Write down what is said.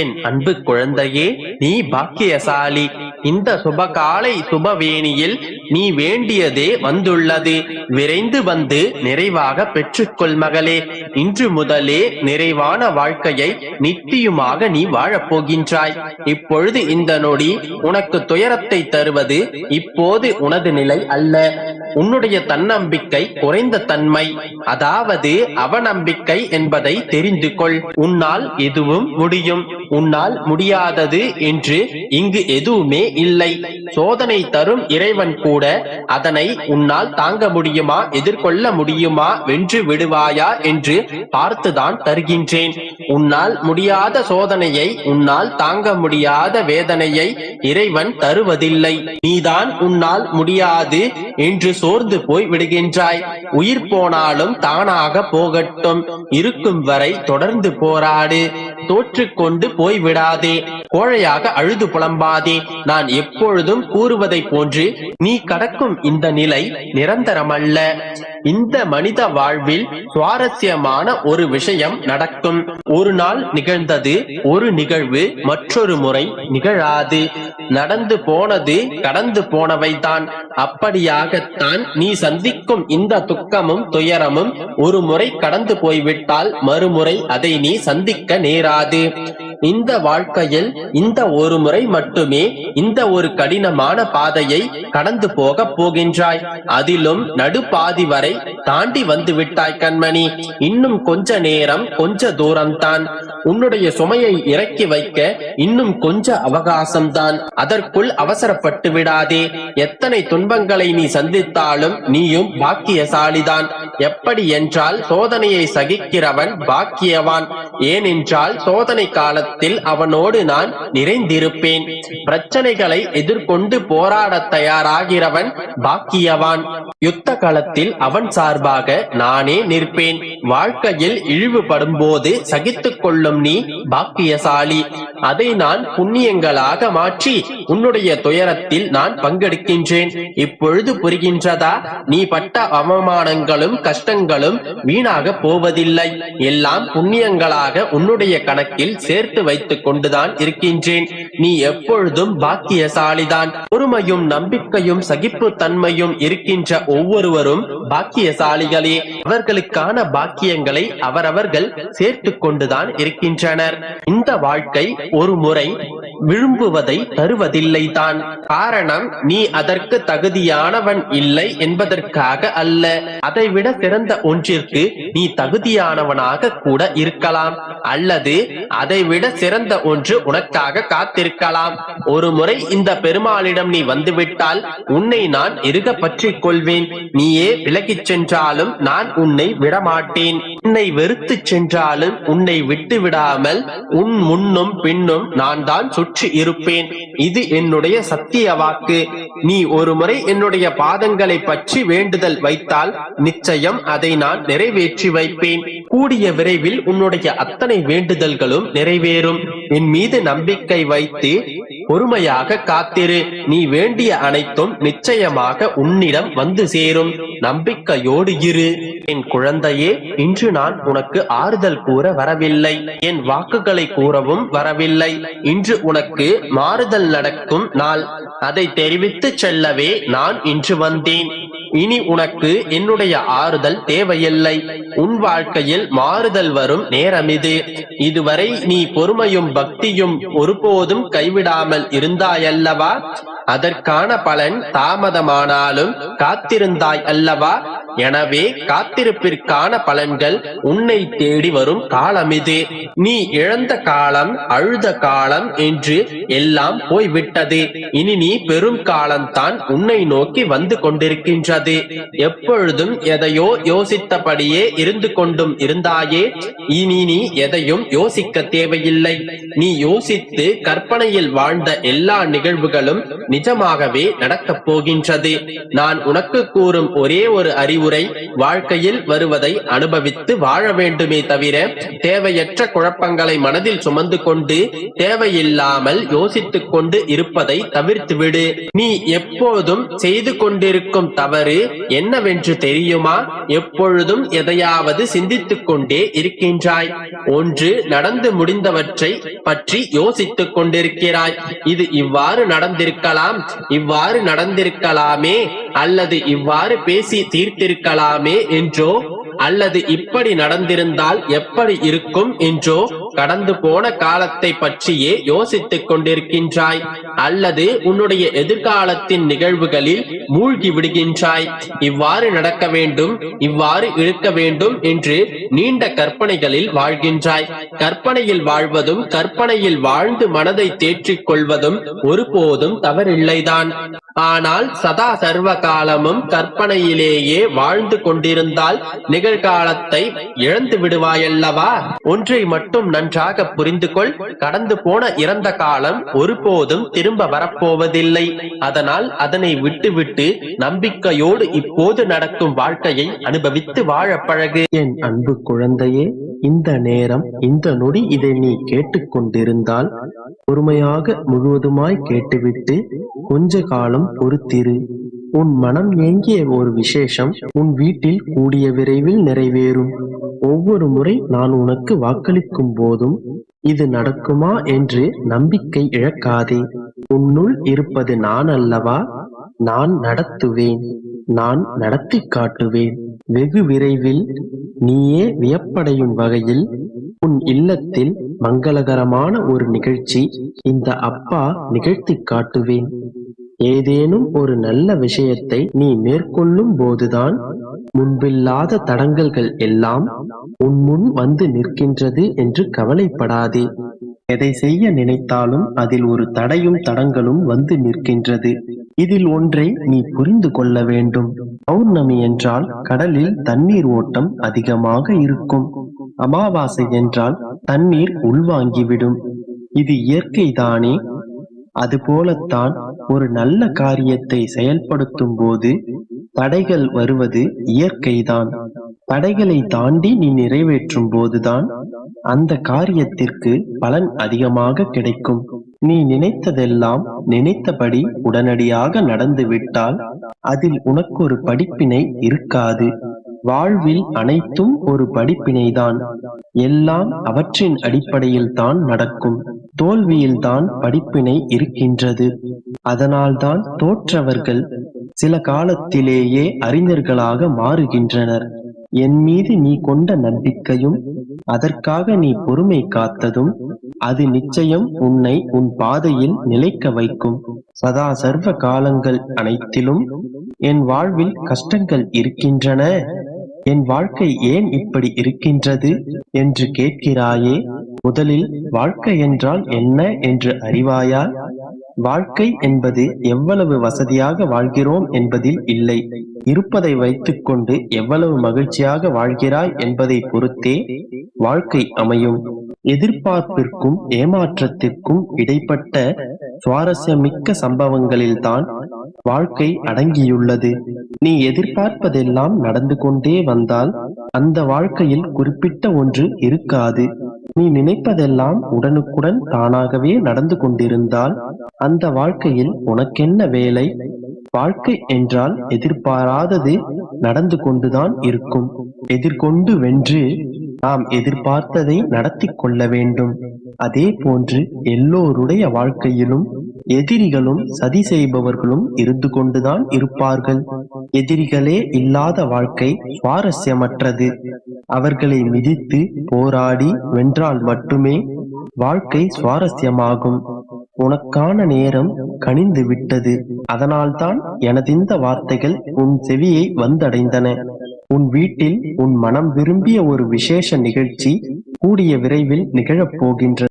என் அன்பு குழந்தையே நீ பாக்கியசாலி. இந்த சுபகாலை சுபவேணியில் நீ வேண்டியதே வந்துள்ளது. விரைந்து வந்து நிறைவாக பெற்றுக்கொள் மகளே. இன்று முதலே நிறைவான வாழ்க்கையை நித்தியமாக நீ வாழப் போகின்றாய் இப்பொழுது இந்த நொடி உனக்கு துயரத்தை தருவது இப்போது உனது நிலை அல்ல. உன்னுடைய தன்னம்பிக்கை குறைந்த தன்மை. அதாவது அவநம்பிக்கை என்பதை தெரிந்து கொள் உன்னால் எதுவும் முடியும். உன்னால் முடியாதது என்று இங்கு எதுவுமே இல்லை. சோதனை தரும் இறைவன் கூட அதனை உன்னால் தாங்க முடியுமா எதிர்கொள்ள முடியுமா வென்று விடுவாயா என்று பார்த்துதான் தருகின்றேன். உன்னால் முடியாத சோதனையை உன்னால் தாங்க முடியாத வேதனையை இறைவன் தருவதில்லை. நீதான் உன்னால் முடியாது என்று சோர்ந்து போய் விடுகின்றாய். உயிர் போனாலும் தானாக போகட்டும். இருக்கும் வரை தொடர்ந்து போராடு. தோற்றுக்கொண்டு போய்விடாதே. கோழையாக அழுது புலம்பாதே. நான் எப்பொழுதும் கூறுவதை போன்று நீ கடக்கும் இந்த நிலை நிரந்தரமல்ல. இந்த மனித வாழ்வில் சுவாரஸ்யமான ஒரு விஷயம் நடக்கும். ஒரு நாள் நிகழ்ந்தது ஒரு நிகழ்வு மற்றொரு முறை நிகழாது. நடந்து போனது கடந்து போனவைதான். அப்படியாகத்தான் நீ சந்திக்கும் இந்த துக்கமும் துயரமும் ஒரு முறை கடந்து போய்விட்டால் மறுமுறை அதை நீ சந்திக்க நேரா நேராது இந்த வாழ்க்கையில் இந்த ஒரு முறை மட்டுமே இந்த ஒரு கடினமான பாதையை கடந்து போக போகின்றாய். அதிலும் நடுப்பாதி வரை தாண்டி வந்து விட்டாய் கண்மணி. இன்னும் கொஞ்ச நேரம் கொஞ்ச தூரம்தான். உன்னுடைய சுமையை இறக்கி வைக்க இன்னும் கொஞ்ச அவகாசம்தான். அதற்குள் அவசரப்பட்டு விடாதே. எத்தனை துன்பங்களை நீ சந்தித்தாலும் நீயும் பாக்கியசாலிதான். எப்படி என்றால் சோதனையை சகிக்கிறவன் பாக்கியவான். ஏனென்றால் சோதனை காலத்தில் அவனோடு நான் நிறைந்திருப்பேன். பிரச்சனைகளை எதிர்கொண்டு போராடத் தயாராகிறவன் பாக்கியவான். யுத்த காலத்தில் அவன் சார்பாக நானே நிற்பேன். வாழ்க்கையில் இழிவுபடும் போது சகித்துக் கொள்ளும் நீ பாக்கியசாலி. அதை நான் புண்ணியங்களாக மாற்றி உன்னுடைய துயரத்தில் நான் பங்கெடுக்கின்றேன். இப்பொழுது புரிகின்றதா? நீ பட்ட அவமானங்களும் கஷ்டங்களும் வீணாக போவதில்லை. எல்லாம் புண்ணியங்களாக உன்னுடைய கணக்கில் சேர்த்து வைத்துக் கொண்டுதான் இருக்கின்றேன். நீ எப்பொழுதும் பாக்கியசாலிதான். பொறுமையும் நம்பிக்கையும் சகிப்பு தன்மையும் இருக்கின்ற ஒவ்வொருவரும் பாக்கியசாலிகளே. அவர்களுக்கான பாக்கியங்களை அவரவர்கள் சேர்த்து கொண்டுதான் இருக்கின்றனர். இந்த வாழ்க்கை ஒரு முறை விரும்புவதை தருவதில்லை தான். காரணம் நீ அதற்கு தகுதியானவன் இல்லை என்பதற்காக அல்ல. அதைவிட சிறந்த ஒன்றிற்கு நீ தகுதியானவனாக கூட இருக்கலாம். அல்லது அதைவிட சிறந்த ஒன்று உனக்காக காத்திருக்கலாம். ஒரு முறை இந்த பெருமாளிடம் நீ வந்துவிட்டால் உன்னை நான் இருக பற்றிக் கொள்வேன். நீயே விலகிச் சென்றாலும் நான் உன்னை விடமாட்டேன். உன்னை வெறுத்து சென்றாலும் உன்னை விட்டு விடாமல் உன் முன்னும் பின்னும் நான் தான் சுற்றி இருப்பேன். இது என்னுடைய சத்திய வாக்கு. நீ ஒருமுறை என்னுடைய பாதங்களை பற்றி வேண்டுதல் வைத்தால் நிச்சயம் அதை நான் நிறைவேற்றி வைப்பேன். கூடிய விரைவில் உன்னுடைய அத்தனை வேண்டுதல்களும் நிறைவேறும். என் மீது நம்பிக்கை வைத்து பொறுமையாக காத்திரு. நீ வேண்டிய அனைத்தும் நிச்சயமாக உன்னிடம் வந்து சேரும். நம்பிக்கையோடு இரு. என் குழந்தையே இன்று நான் உனக்கு ஆறுதல் கூற வரவில்லை. என் வாக்குகளை கூறவும் வரவில்லை. இன்று உனக்கு மாறுதல் நடக்கும் நாள். அதை தெரிவித்து செல்லவே நான் இன்று வந்தேன். இனி உனக்கு என்னுடைய ஆறுதல் தேவையில்லை. உன் வாழ்க்கையில் மாறுதல் வரும் நேரம் இது இதுவரை நீ பொறுமையும் பக்தியும் ஒருபோதும் கைவிடாமல் இருந்தாயல்லவா? அதற்கான பலன் தாமதமானாலும் காத்திருந்தாய் அல்லவா? எனவே காத்திருப்பிற்கான பலன்கள் உன்னை தேடி வரும் காலம் இது. நீ இழந்த காலம் அழுத காலம் என்று எல்லாம் போய்விட்டது. இனி நீ பெரும் காலம்தான் உன்னை நோக்கி வந்து கொண்டிருக்கின்றது. எப்பொழுதும் எதையோ யோசித்தபடியே இருந்து கொண்டும் இருந்தாயே. இனி நீ எதையும் யோசிக்க தேவையில்லை. நீ யோசித்து கற்பனையில் வாழ்ந்த எல்லா நிகழ்வுகளும் நிஜமாகவே நடக்கப் போகின்றது. நான் உனக்கு கூறும் ஒரே ஒரு அறிவுரை வாழ்க்கையில் வருவதை அனுபவித்து வாழ வேண்டுமே தவிர தேவையற்ற குழப்பங்களை மனதில் சுமந்து கொண்டு தேவையில்லாமல் யோசித்துக் கொண்டு இருப்பதை தவிர்த்துவிடு. நீ எப்போதும் செய்து கொண்டிருக்கும் தவறு என்னவென்று தெரியுமா? எப்பொழுதும் எதையாவது சிந்தித்துக் கொண்டே இருக்கின்றாய். ஒன்று நடந்து முடிந்தவற்றை பற்றி யோசித்துக் கொண்டிருக்கிறாய். இது இவ்வாறு நடந்திருக்கலாம். இவ்வாறு நடந்திருக்கலாமே அல்லது இவ்வாறு பேசி தீர்த்திருக்கலாமே என்றோ? அல்லது இப்படி நடந்திருந்தால் எப்படி இருக்கும் என்றோ கடந்து போன காலத்தை பற்றியே யோசித்துக் கொண்டிருக்கின்றாய். அல்லது உன்னுடைய எதிர்காலத்தின் நிகழ்வுகளில் மூழ்கி விடுகின்றாய். இவ்வாறு நடக்க வேண்டும் இவ்வாறு இருக்க வேண்டும் என்று நீண்ட கற்பனைகளில் வாழ்கின்றாய். கற்பனையில் வாழ்வதும் கற்பனையில் வாழ்ந்து மனதை தேற்றிக் கொள்வதும் ஒருபோதும் தவறில்லைதான். ஆனால் சதா சர்வ காலமும் கற்பனையிலேயே வாழ்ந்து கொண்டிருந்தால் நிகழ்காலத்தை இழந்து விடுவாயல்லவா? ஒன்றை மட்டும் நன்றாக புரிந்து கொள் கடந்து போன இறந்த காலம் ஒருபோதும் திரும்ப வரப்போவதில்லை. அதனால் அதனை விட்டுவிட்டு நம்பிக்கையோடு இப்போது நடக்கும் வாழ்க்கையை அனுபவித்து வாழ பழகு. என் அன்பு குழந்தையே இந்த நேரம் இந்த நொடி இதை நீ கேட்டுக்கொண்டிருந்தால் பொறுமையாக முழுவதுமாய் கேட்டுவிட்டு கொஞ்ச காலம் பொறுத்திரு. உன் மனம் ஏங்கிய ஒரு விசேஷம் உன் வீட்டில் கூடிய விரைவில் நிறைவேறும். ஒவ்வொரு முறை நான் உனக்கு வாக்களிக்கும் போதும் இது நடக்குமா என்று நம்பிக்கை இழக்காதே. உன்னுள் இருப்பது நான் அல்லவா நான் நடத்துவேன். நான் நடத்தி காட்டுவேன். வெகு விரைவில் நீயே வியப்படையும் வகையில் உன் இல்லத்தில் மங்களகரமான ஒரு நிகழ்ச்சி இந்த அப்பா நிகழ்த்தி காட்டுவேன். ஏதேனும் ஒரு நல்ல விஷயத்தை நீ மேற்கொள்ளும் போதுதான் முன்பில்லாத தடங்கல்கள் எல்லாம் உன் முன் வந்து நிற்கின்றது என்று கவலைப்படாதே. எதை செய்ய நினைத்தாலும் அதில் ஒரு தடையும் தடங்களும் வந்து நிற்கின்றது. இதில் ஒன்றை நீ புரிந்து கொள்ள வேண்டும். பௌர்ணமி என்றால் கடலில் தண்ணீர் ஓட்டம் அதிகமாக இருக்கும். அமாவாசை என்றால் தண்ணீர் உள்வாங்கிவிடும். இது இயற்கைதானே? அதுபோலத்தான் ஒரு நல்ல காரியத்தை செயல்படுத்தும் போது தடைகள் வருவது இயற்கைதான். தடைகளை தாண்டி நீ நிறைவேற்றும் போதுதான் அந்த காரியத்திற்கு பலன் அதிகமாக கிடைக்கும். நீ நினைத்ததெல்லாம் நினைத்தபடி உடனடியாக நடந்துவிட்டால் அதில் உனக்கு ஒரு படிப்பினை இருக்காது. வாழ்வில் அனைத்தும் ஒரு படிப்பினைதான். எல்லாம் அவற்றின் அடிப்படையில் தான் நடக்கும். தோல்வியில்தான் படிப்பினை இருக்கின்றது. அதனால்தான் தோற்றவர்கள் சில காலத்திலேயே அறிஞர்களாக மாறுகின்றனர். என் மீது நீ கொண்ட நம்பிக்கையும் அதற்காக நீ பொறுமை காத்ததும் அது நிச்சயம் உன்னை உன் பாதையில் நிலைக்க வைக்கும். சதா சர்வ காலங்கள் அனைத்திலும் என் வாழ்வில் கஷ்டங்கள் இருக்கின்றன. என் வாழ்க்கை ஏன் இப்படி இருக்கின்றது என்று கேட்கிறாயே? முதலில் வாழ்க்கை என்றால் என்ன என்று அறிவாயா? வாழ்க்கை என்பது எவ்வளவு வசதியாக வாழ்கிறோம் என்பதில் இல்லை. இருப்பதை வைத்துக்கொண்டு எவ்வளவு மகிழ்ச்சியாக வாழ்கிறாய் என்பதை பொறுத்தே வாழ்க்கை அமையும். எதிர்பார்ப்பிற்கும் ஏமாற்றத்திற்கும் இடைப்பட்ட சுவாரஸ்யமிக்க சம்பவங்களில்தான் வாழ்க்கை அடங்கியுள்ளது. நீ எதிர்பார்ப்பதெல்லாம் நடந்து கொண்டே வந்தால் அந்த வாழ்க்கையில் குறிப்பிட்ட ஒன்று இருக்காது. நீ நினைப்பதெல்லாம் உடனுக்குடன் தானாகவே நடந்து கொண்டிருந்தால் அந்த வாழ்க்கையில் உனக்கென்ன வேலை? வாழ்க்கை என்றால் எதிர்பாராதது நடந்து கொண்டுதான் இருக்கும். எதிர்கொண்டு வென்று நாம் எதிர்பார்த்ததை நடத்தி கொள்ள வேண்டும். அதே போன்று எல்லோருடைய வாழ்க்கையிலும் எதிரிகளும் சதி செய்பவர்களும் இருந்து கொண்டுதான் இருப்பார்கள். எதிரிகளே இல்லாத வாழ்க்கை சுவாரஸ்யமற்றது. அவர்களை மிதித்து போராடி வென்றால் மட்டுமே வாழ்க்கை சுவாரஸ்யமாகும். உனக்கான நேரம் கனிந்து விட்டது அதனால்தான் எனதிந்த வார்த்தைகள் உன் செவியை வந்தடைந்தன. உன் வீட்டில் உன் மனம் விரும்பிய ஒரு விசேஷ நிகழ்ச்சி கூடிய விரைவில் நிகழப் போகின்றது